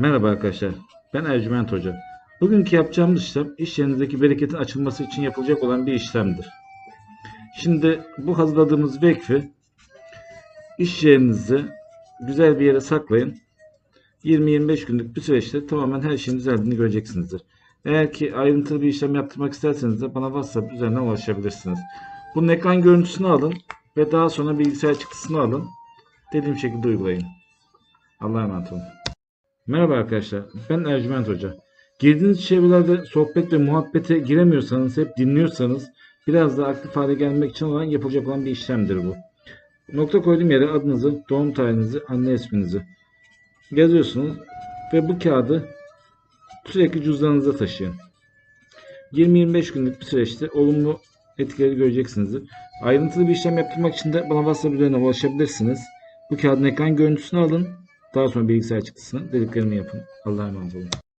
Merhaba arkadaşlar. Ben Ercüment Hoca. Bugünkü yapacağımız işlem iş yerinizdeki bereketin açılması için yapılacak olan bir işlemdir. Şimdi bu hazırladığımız vekfi iş yerinizi güzel bir yere saklayın. 20-25 günlük bir süreçte tamamen her şeyin düzeldiğini göreceksinizdir. Eğer ki ayrıntılı bir işlem yaptırmak isterseniz de bana WhatsApp üzerinden ulaşabilirsiniz. Bunun ekran görüntüsünü alın ve daha sonra bilgisayar çıktısını alın. Dediğim şekilde uygulayın. Allah'a emanet olun. Merhaba arkadaşlar, ben Ercüment Hoca. Girdiğiniz çevrelerde sohbet ve muhabbete giremiyorsanız, hep dinliyorsanız biraz daha aktif hale gelmek için olan yapılacak olan bir işlemdir bu. Nokta koyduğum yere adınızı, doğum tarihinizi, anne isminizi yazıyorsunuz ve bu kağıdı sürekli cüzdanınıza taşıyın. 20-25 günlük bir süreçte olumlu etkileri göreceksinizdir. Ayrıntılı bir işlem yaptırmak için de bana WhatsApp üzerinden ulaşabilirsiniz. Bu kağıdın ekran görüntüsünü alın. Daha sonra bilgisayar çıktısını dediklerimi yapın. Allah'a emanet olun.